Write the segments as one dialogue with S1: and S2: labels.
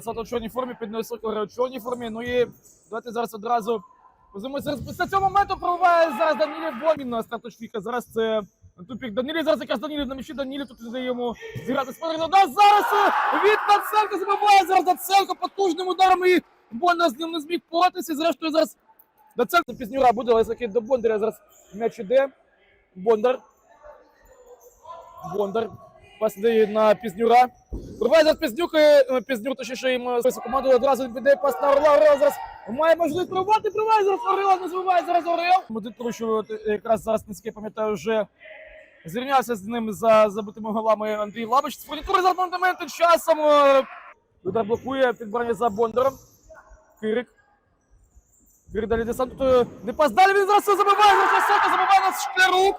S1: Сато в чорній формі, під Сокол в чорній формі. Ну і давайте зараз одразу позимося. Після цього моменту пробиває зараз Данілів Бомін на старточфіка. Зараз це тупік Данілів. Зараз якраз Данілів на м'ячі. Данілів тут дає йому зіграти спорядно. Да, зараз е, від Наценка забиває зараз Наценко потужним ударом і Бондар з ним не зміг боротися. Зрештою зараз Наценко Пізнюра буде, але закид до Бондаря зараз м'яч іде. Бондар. Бондар. Пас на Пізнюра. Пробиває зараз е, Пізнюк, точніше їм свою команду одразу відбіде пас на Орла. Орел має можливість пробувати, пробиває зараз Орел, не зараз Орел. Тому що е, якраз зараз низьке, пам'ятаю, вже зрівнявся з ним за забитими голами Андрій Лабич. Спонікури за моментом часом. е, Удар блокує підбирання за Бондаром. Кирик. Кирик далі десант. Не пас далі, він зараз все забиває, зараз високо забиває нас Шклярук.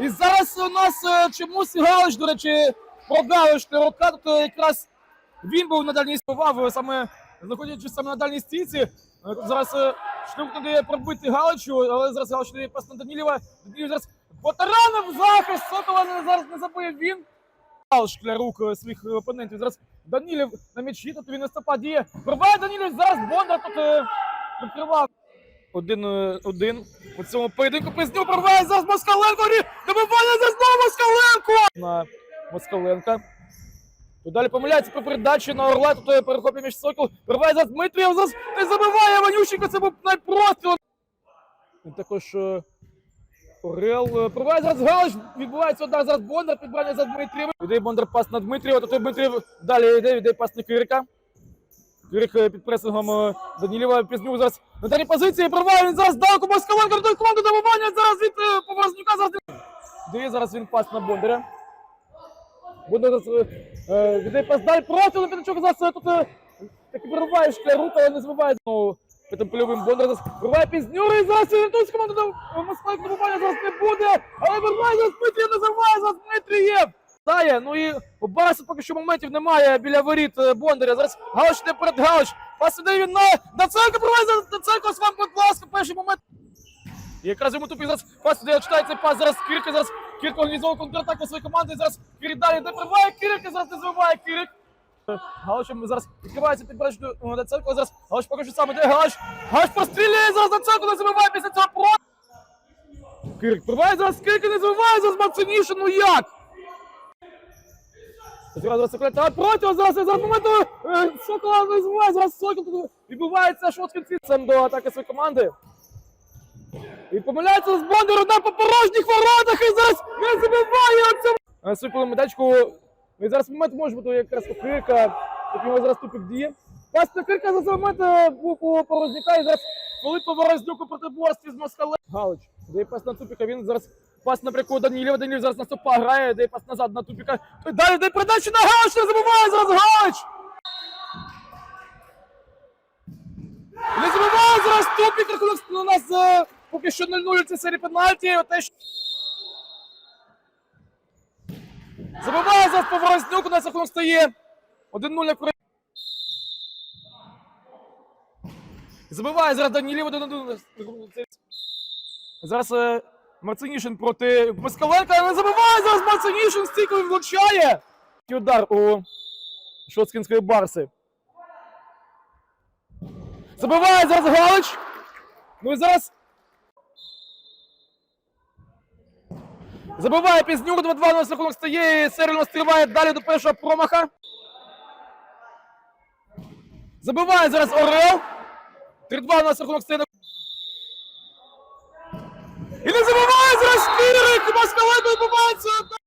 S1: І зараз у нас е, чомусь Галич, до речі, програли Шклярука. Тут е, якраз він був на дальній співав, саме знаходячись саме на дальній стійці. Е, зараз е, Шлюк не дає пробити Галичу, але зараз Галич дає пас на Данілєва. Данілєв зараз потаранив захист, Сокола зараз не забує він. Галич Шклярук е, своїх е, опонентів. Зараз Данілєв на м'ячі, тут він наступає, діє. Пробиває Данілєв, зараз Бондар тут е, прикривав. Один, е, один. У цьому поєдинку Пизнюк пробиває зараз Москаленко. Добивання за знову Москаленко! На Москаленка. Тут далі помиляється по передачі на Орла. Тут е, перехоплює між Сокол. Пробиває зараз Дмитрієв. Зараз не забиває Ванющенко. Це був найпростріл. І також е, Орел. е, Пробиває зараз Галич. Відбувається удар зараз Бондар. Підбирання за Дмитрієва. Іде Бондар пас на Дмитрієва. Тут Дмитрієв далі йде, йде пас на Кирика. Кирик е, під пресингом е, Данілєва Пізнюк зараз на даній позиції. Він зараз далеко Москаленко рятує команду добивання зараз від е, Поворознюка зараз дає зараз він пас на Бондаря. Бондар зараз е, віддає пас далі проти Лепінчук зараз тут таки прориває шклярук, але не збиває знову Потім польовим Бондар зараз прориває Пізнюр і зараз він команду до Москаленко добивання зараз не буде, але вирває зараз Дмитрієв, не зараз Дмитрієв. Дає, ну і у Барса поки що моментів немає біля воріт е, Бондаря. Зараз Галич не перед Галич. Пас іде він на Даценко, зараз Даценко, з вами, будь ласка, перший момент. Якраз йому тупі зараз пас іде, читає цей пас, зараз Кирка, зараз Кирка організовує контратаку своєї команди, зараз Кирик далі не прибиває Кирика, зараз не забиває Кирик. Е, Галичем зараз відкривається підбирач до Даценко, зараз Галич поки що саме де Галич. Галич прострілює, зараз Даценко не забиває після цього про. Кирик прибиває, зараз Кирик не забиває, зараз Маценіше, ну як? Зразу секрет, а проти зараз зараз моменту е, не збиває, зараз Сокол тут відбувається шот кінцем до атаки своєї команди. І помиляється з Бондару на порожніх воротах і зараз не забиває оцю супер медачку. І зараз момент може бути якраз у Кирика, як його зараз тупик діє. Пас на Кирика за момент е, був у Порозняка і зараз коли Поворознюк у протиборстві з Москалем. Галич, дає пас на тупіка, він зараз пас на прикол Данілєва, Данілєв зараз наступа грає, дає пас назад на тупіка. Далі дає передачу на Галич, не забуває зараз Галич! Не забуває зараз тупік, рахунок у нас е, поки що 0-0 це серії пенальті. Те, що... Забиває зараз Поворознюк, у нас рахунок стає 1-0 як при- Забиває зараз Данілів 1-1. Зараз е, Марцинішин проти Москаленка, не забиває зараз Марцинішин, стійко влучає. І Удар у Шоцкінської Барси. Забиває зараз Галич. Ну і зараз. Забиває Пізнюк, 2-2 на рахунок стає, і Серільно стріває далі до першого промаха. Забиває зараз Орел. 3-2 у нас рахунок стає. на- І не забиває зараз Кирик! Москаленко відбувається!